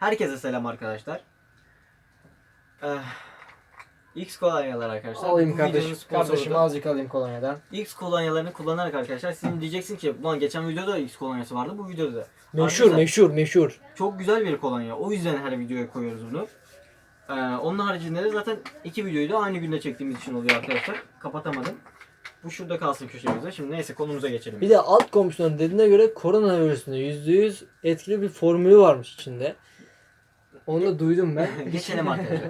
Herkese selam arkadaşlar. Eh, X kolonyalar arkadaşlar. Alayım Bu videonun kardeşim. sponsoru Kardeşim da azıcık alayım kolonyadan. X kolonyalarını kullanarak arkadaşlar sizin diyeceksin ki ulan geçen videoda X kolonyası vardı bu videoda da. Meşhur Arkadaşlar, meşhur meşhur. Çok güzel bir kolonya. O yüzden her videoya koyuyoruz bunu. Ee, onun haricinde de zaten iki videoyu da aynı günde çektiğimiz için oluyor arkadaşlar. Kapatamadım. Bu şurada kalsın köşemizde. Şimdi neyse konumuza geçelim. Bir de alt komşunun dediğine göre koronavirüsünde %100 etkili bir formülü varmış içinde. Onu da duydum ben. Geçelim arkadaşlar.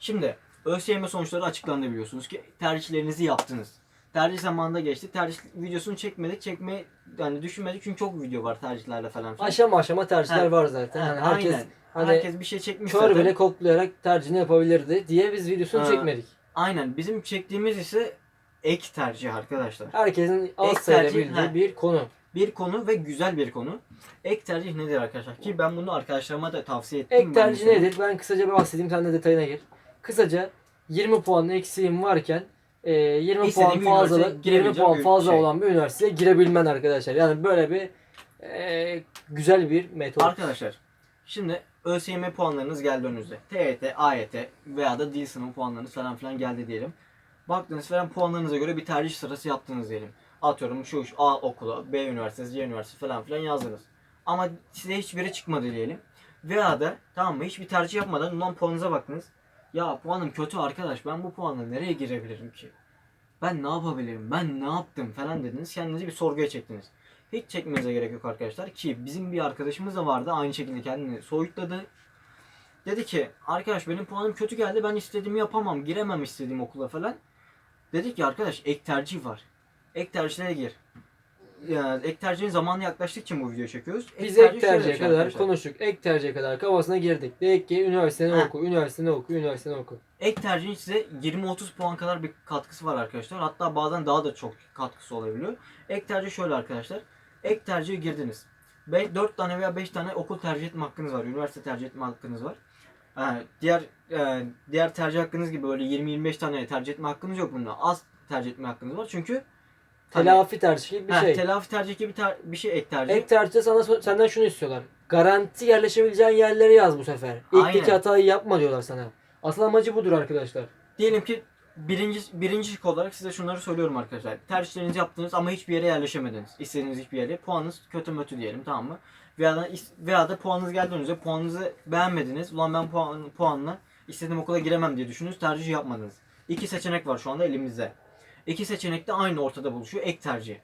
Şimdi ÖSYM sonuçları açıklandı biliyorsunuz ki tercihlerinizi yaptınız. Tercih zamanında geçti. Tercih videosunu çekmedik. Çekme yani düşünmedik çünkü çok video var tercihlerle falan. filan. Aşama aşama tercihler Ha. var zaten. Ha, Yani herkes aynen. hani Herkes bir şey çekmiş kör zaten. bile koklayarak tercihini yapabilirdi diye biz videosunu Ha. çekmedik. Aynen. Bizim çektiğimiz ise ek tercih arkadaşlar. Herkesin az tercih, bir konu. Bir konu ve güzel bir konu. Ek tercih nedir arkadaşlar? Ki ben bunu arkadaşlarıma da tavsiye ettim. Ek tercih nedir? Ben kısaca bir bahsedeyim sen de detayına gir. Kısaca 20 puan eksiğim varken e, 20 İstediğin puan bir fazla üniversiteye 20 girebileceğin puan fazla şey. olan bir üniversiteye girebilmen arkadaşlar. Yani böyle bir e, güzel bir metot. Arkadaşlar şimdi ÖSYM puanlarınız geldi önünüze. TYT, AYT veya da dil sınavı puanlarınız falan filan geldi diyelim. Baktınız falan puanlarınıza göre bir tercih sırası yaptınız diyelim. Atıyorum şu, şu A okulu, B üniversitesi, C üniversitesi falan filan yazdınız. Ama size hiçbiri çıkmadı diyelim. Veya da tamam mı hiçbir tercih yapmadan ulan puanınıza baktınız. Ya puanım kötü arkadaş ben bu puanla nereye girebilirim ki? Ben ne yapabilirim? Ben ne yaptım falan dediniz. Kendinizi bir sorguya çektiniz. Hiç çekmenize gerek yok arkadaşlar ki bizim bir arkadaşımız da vardı aynı şekilde kendini soyutladı. Dedi ki arkadaş benim puanım kötü geldi ben istediğimi yapamam giremem istediğim okula falan. Dedik ki arkadaş ek tercih var. Ek tercihlere gir. Yani ek tercihin zamanı yaklaştıkça bu videoyu çekiyoruz. Biz ek şöyle bir tercihe kadar arkadaşlar. konuştuk. Ek tercihe kadar kafasına girdik. Dedik ki üniversiteni Ha. oku, üniversiteni oku, üniversiteni oku. Ek tercihin size 20-30 puan kadar bir katkısı var arkadaşlar. Hatta bazen daha da çok katkısı olabiliyor. Ek tercih şöyle arkadaşlar. Ek tercihe girdiniz. 4 tane veya 5 tane okul tercih etme hakkınız var. Üniversite tercih etme hakkınız var. Ha, diğer e, diğer tercih hakkınız gibi böyle 20-25 tane tercih etme hakkınız yok bunda. Az tercih etme hakkınız var. Çünkü Telafi tercihi gibi bir Ha, şey. Telafi tercih gibi ter- bir şey ek tercih. Ek tercihte sana senden şunu istiyorlar. Garanti yerleşebileceğin yerleri yaz bu sefer. İlkteki Aynen. hatayı yapma diyorlar sana. Asıl amacı budur arkadaşlar. Diyelim ki birinci, birinci şık olarak size şunları söylüyorum arkadaşlar. Tercihlerinizi yaptınız ama hiçbir yere yerleşemediniz. İstediğiniz hiçbir yere. Puanınız kötü mötü diyelim tamam mı? Veya da, is- veya da puanınız geldi önünüze. Puanınızı beğenmediniz. Ulan ben puan, puanla istediğim okula giremem diye düşündünüz. Tercih yapmadınız. İki seçenek var şu anda elimizde. İki seçenek de aynı ortada buluşuyor. Ek tercih.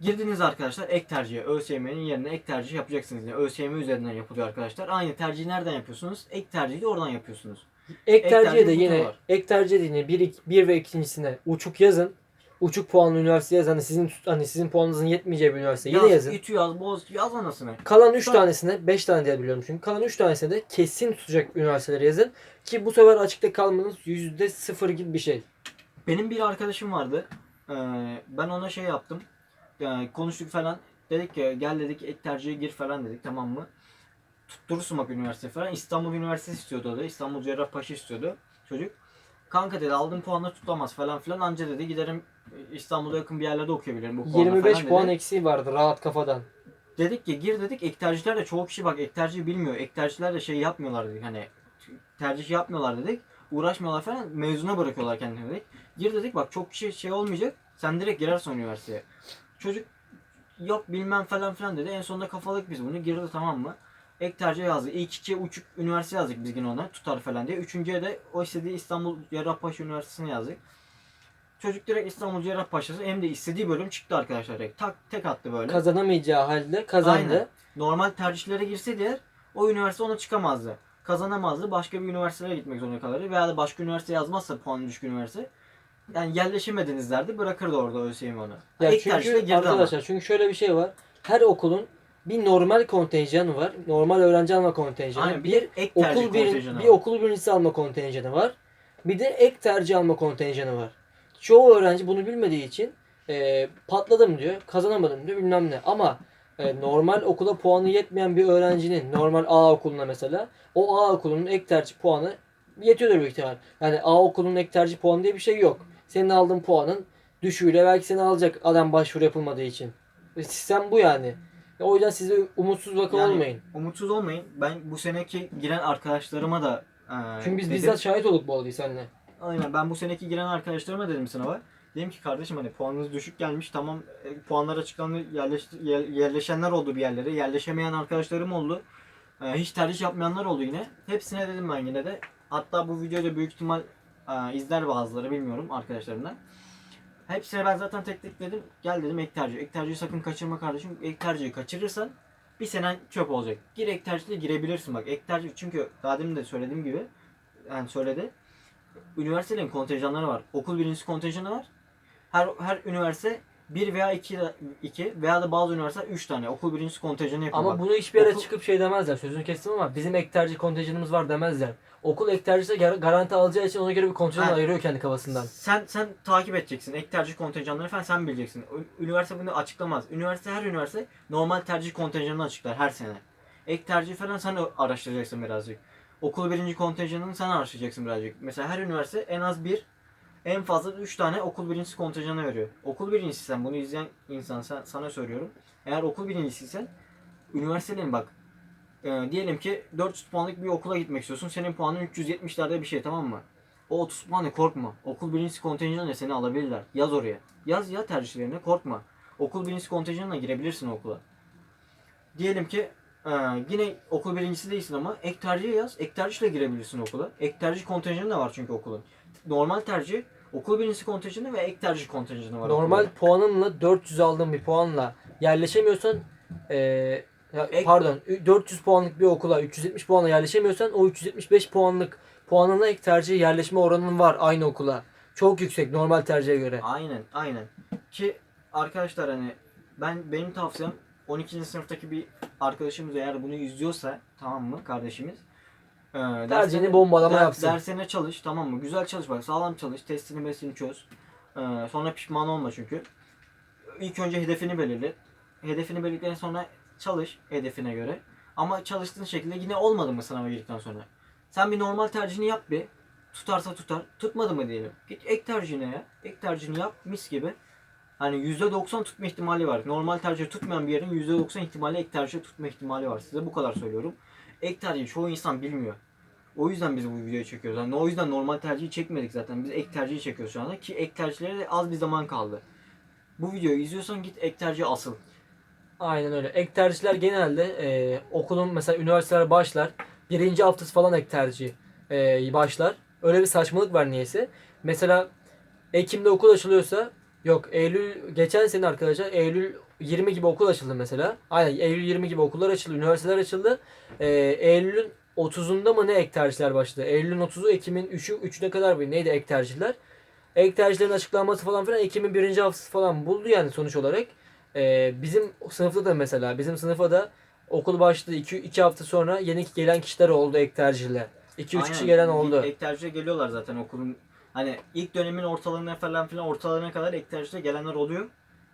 Girdiniz arkadaşlar ek tercihe. ÖSYM'nin yerine ek tercih yapacaksınız. Yani ÖSYM üzerinden yapılıyor arkadaşlar. Aynı tercihi nereden yapıyorsunuz? Ek tercihi de oradan yapıyorsunuz. Ek Ek tercihe de yine var. ek tercih de yine 1 1 ve ikincisine uçuk yazın. Uçuk puanlı üniversite yazın. Hani sizin hani sizin puanınızın yetmeyeceği bir üniversite yine Yaz, yazın. İTÜ yaz, boz, yaz anasını. Kalan 3 Şu- tanesine 5 tane diye biliyorum çünkü. Kalan 3 tanesine de kesin tutacak üniversiteleri yazın. Ki bu sefer açıkta kalmanız %0 gibi bir şey. Benim bir arkadaşım vardı. Ee, ben ona şey yaptım. Yani konuştuk falan. Dedik ki gel dedik ek tercihe gir falan dedik tamam mı? Tutturursun bak üniversite falan. İstanbul Üniversitesi istiyordu o da. İstanbul Cerrahpaşa istiyordu çocuk. Kanka dedi aldığım puanla tutamaz falan filan. Anca dedi giderim İstanbul'a yakın bir yerlerde okuyabilirim bu puanla 25 falan puan dedi. eksiği vardı rahat kafadan. Dedik ki gir dedik ek tercihler de çoğu kişi bak ek tercih bilmiyor. Ek tercihler de şey yapmıyorlar dedik hani tercih yapmıyorlar dedik. Uğraşmıyorlar falan mezuna bırakıyorlar kendilerini dedik. Gir dedik bak çok kişi şey olmayacak. Sen direkt girersin üniversiteye. Çocuk yok bilmem falan filan dedi. En sonunda kafalık biz bunu girdi tamam mı? Ek tercih yazdı. İlk iki uçuk üniversite yazdık biz yine ona tutar falan diye. Üçüncüye de o istediği İstanbul Cerrahpaşa Üniversitesi'ni yazdık. Çocuk direkt İstanbul Cerrahpaşa'sı hem de istediği bölüm çıktı arkadaşlar. Direkt. Tak tek attı böyle. Kazanamayacağı halde kazandı. Aynen. Normal tercihlere girseydi eğer o üniversite ona çıkamazdı. Kazanamazdı. Başka bir üniversiteye gitmek zorunda kalırdı. Veya da başka üniversite yazmazsa puanı düşük üniversite. Yani yerleşemediniz derdi. Bırakırdı orada ÖSYM onu. Ya İlk çünkü girdi ama. arkadaşlar çünkü şöyle bir şey var. Her okulun bir normal kontenjanı var. Normal öğrenci alma kontenjanı. Aynen, bir bir ek okul bir, bir okul birincisi alma kontenjanı var. Bir de ek tercih alma kontenjanı var. Çoğu öğrenci bunu bilmediği için e, patladım diyor, kazanamadım diyor bilmem ne. Ama e, normal okula puanı yetmeyen bir öğrencinin normal A okuluna mesela o A okulunun ek tercih puanı yetiyordur büyük ihtimal. Yani A okulunun ek tercih puanı diye bir şey yok. Senin aldığın puanın düşüğüyle belki seni alacak adam başvuru yapılmadığı için. Ve Sistem bu yani. Ya o yüzden siz de umutsuz vaka Yani olmayın. Umutsuz olmayın. Ben bu seneki giren arkadaşlarıma da e, Çünkü biz dedim- bizzat şahit olduk bu olayı seninle. Aynen ben bu seneki giren arkadaşlarıma dedim sınava. Dedim ki kardeşim hani puanınız düşük gelmiş tamam e, puanlar açıklandı yerleş, yer- yerleşenler oldu bir yerlere yerleşemeyen arkadaşlarım oldu. E, hiç tercih yapmayanlar oldu yine. Hepsine dedim ben yine de. Hatta bu videoyu da büyük ihtimal e, izler bazıları bilmiyorum arkadaşlarımdan. Hepsine ben zaten tek tek dedim. Gel dedim ek tercih. Ek tercihi sakın kaçırma kardeşim. Ek tercihi kaçırırsan bir senen çöp olacak. Gir ek tercihle girebilirsin bak. Ek tercih çünkü daha demin de söylediğim gibi yani söyledi üniversitelerin kontenjanları var. Okul birincisi kontenjanı var. Her her üniversite bir veya iki, iki veya da bazı üniversiteler üç tane okul birincisi kontenjanı yapıyor. Ama Bak, bunu hiçbir yere okul- çıkıp şey demezler. Sözünü kestim ama bizim ek tercih kontenjanımız var demezler. Okul ek tercihse gar- garanti alacağı için ona göre bir kontenjan Ha. ayırıyor kendi kafasından. Sen sen takip edeceksin. Ek tercih kontenjanları falan sen bileceksin. Üniversite bunu açıklamaz. Üniversite her üniversite normal tercih kontenjanını açıklar her sene. Ek tercih falan sen araştıracaksın birazcık. Okul birinci kontenjanını sen araştıracaksın birazcık. Mesela her üniversite en az bir en fazla 3 tane okul birincisi kontenjanı veriyor. Okul birincisi sen bunu izleyen insan sen, sana söylüyorum. Eğer okul birincisiysen üniversitelerin bak e, diyelim ki 400 puanlık bir okula gitmek istiyorsun. Senin puanın 370'lerde bir şey tamam mı? O 30 puanı korkma. Okul birincisi kontenjanıyla seni alabilirler. Yaz oraya. Yaz ya tercihlerine korkma. Okul birincisi kontenjanına girebilirsin okula. Diyelim ki e, yine okul birincisi değilsin ama ek tercih yaz. Ek tercihle girebilirsin okula. Ek tercih kontenjanı da var çünkü okulun. Normal tercih, okul birincisi kontenjanı ve ek tercih kontenjanı var. Normal okulda. puanınla 400 aldığın bir puanla yerleşemiyorsan eee, ya Ek- pardon 400 puanlık bir okula 370 puanla yerleşemiyorsan o 375 puanlık puanına ek tercih yerleşme oranın var aynı okula. Çok yüksek normal tercihe göre. Aynen, aynen. Ki arkadaşlar hani ben benim tavsiyem 12. sınıftaki bir arkadaşımız eğer bunu izliyorsa tamam mı kardeşimiz? E, Tercihini bombalama yapsın. Dersine çalış tamam mı? Güzel çalış bak sağlam çalış. Testini mesini çöz. E, sonra pişman olma çünkü. İlk önce hedefini belirle. Hedefini belirledikten sonra çalış hedefine göre. Ama çalıştığın şekilde yine olmadı mı sınava girdikten sonra? Sen bir normal tercihini yap bir. Tutarsa tutar. Tutmadı mı diyelim. Git ek tercihine ya. Ek tercihini yap mis gibi. Hani %90 tutma ihtimali var. Normal tercih tutmayan bir yerin %90 ihtimali ek tercih tutma ihtimali var. Size bu kadar söylüyorum. Ek tercihi çoğu insan bilmiyor. O yüzden biz bu videoyu çekiyoruz. Yani o yüzden normal tercihi çekmedik zaten. Biz ek tercihi çekiyoruz şu anda. Ki ek tercihlere de az bir zaman kaldı. Bu videoyu izliyorsan git ek tercih asıl. Aynen öyle. Ek tercihler genelde e, okulun mesela üniversiteler başlar. Birinci haftası falan ek tercih e, başlar. Öyle bir saçmalık var niyeyse. Mesela Ekim'de okul açılıyorsa yok Eylül geçen sene arkadaşlar Eylül 20 gibi okul açıldı mesela. Aynen Eylül 20 gibi okullar açıldı, üniversiteler açıldı. E, Eylül'ün 30'unda mı ne ek tercihler başladı? Eylül'ün 30'u Ekim'in 3'ü 3'üne kadar bir neydi ek tercihler? Ek tercihlerin açıklanması falan filan Ekim'in birinci haftası falan buldu yani sonuç olarak. Ee, bizim sınıfta da mesela bizim sınıfa da okul başladı 2 2 hafta sonra yeni gelen kişiler oldu ek tercihle. 2 3 kişi gelen oldu. Ek tercihe geliyorlar zaten okulun. Hani ilk dönemin ortalarına falan filan ortalarına kadar ek gelenler oluyor.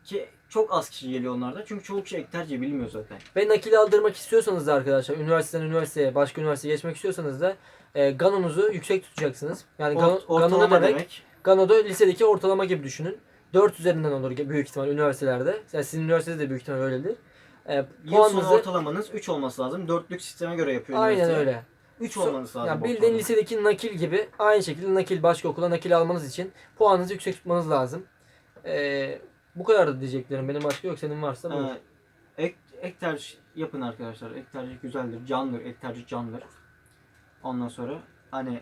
Ki çok az kişi geliyor onlarda. Çünkü çoğu kişi ek tercihi bilmiyor zaten. Ve nakil aldırmak istiyorsanız da arkadaşlar üniversiteden üniversiteye başka üniversiteye geçmek istiyorsanız da e, ganonuzu yüksek tutacaksınız. Yani Ort- gano, gano ne demek? demek. Gano da lisedeki ortalama gibi düşünün. 4 üzerinden olur büyük ihtimal üniversitelerde. Yani sizin üniversitede de büyük ihtimal öyledir. E, Yıl sonu puanınızı ortalamanız 3 olması lazım. Dörtlük sisteme göre yapıyor aynen öyle. 3 olmanız lazım. Ya bildiğin ortalama. lisedeki nakil gibi aynı şekilde nakil başka okula nakil almanız için puanınızı yüksek tutmanız lazım. Ee, bu kadar da diyeceklerim. Benim başka yok. Senin varsa. Ee, ek, ek tercih yapın arkadaşlar. Ek tercih güzeldir. Candır. Ek tercih candır. Ondan sonra hani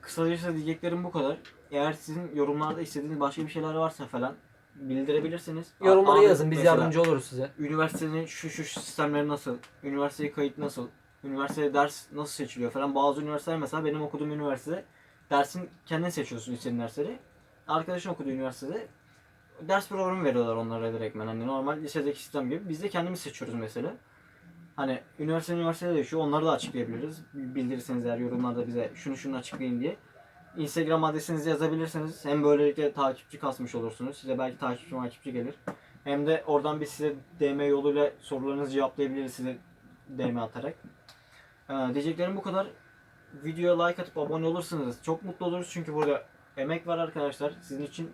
kısacası diyeceklerim bu kadar. Eğer sizin yorumlarda istediğiniz başka bir şeyler varsa falan bildirebilirsiniz. Yorumlara yazın. Biz mesela, yardımcı oluruz size. Üniversitenin şu şu sistemleri nasıl? Üniversiteye kayıt nasıl? Üniversitede ders nasıl seçiliyor falan. Bazı üniversiteler mesela benim okuduğum üniversitede dersin kendin seçiyorsun lisenin dersleri. Arkadaşın okuduğu üniversitede ders programı veriyorlar onlara direktmen. Hani normal lisedeki sistem gibi. Biz de kendimiz seçiyoruz mesela. Hani üniversite üniversitede değişiyor. Onları da açıklayabiliriz. Bildirirseniz eğer yorumlarda bize şunu şunu açıklayın diye. Instagram adresinizi yazabilirsiniz. Hem böylelikle takipçi kasmış olursunuz. Size belki takipçi takipçi gelir. Hem de oradan biz size DM yoluyla sorularınızı cevaplayabiliriz size DM atarak. Ee, diyeceklerim bu kadar. Videoya like atıp abone olursanız çok mutlu oluruz. Çünkü burada emek var arkadaşlar. Sizin için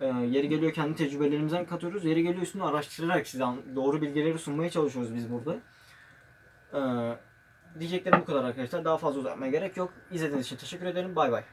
Ee, yeri geliyor kendi tecrübelerimizden katıyoruz. Yeri geliyor üstünü araştırarak size doğru bilgileri sunmaya çalışıyoruz biz burada. Ee, diyeceklerim bu kadar arkadaşlar. Daha fazla uzatmaya gerek yok. İzlediğiniz için teşekkür ederim. Bay bay.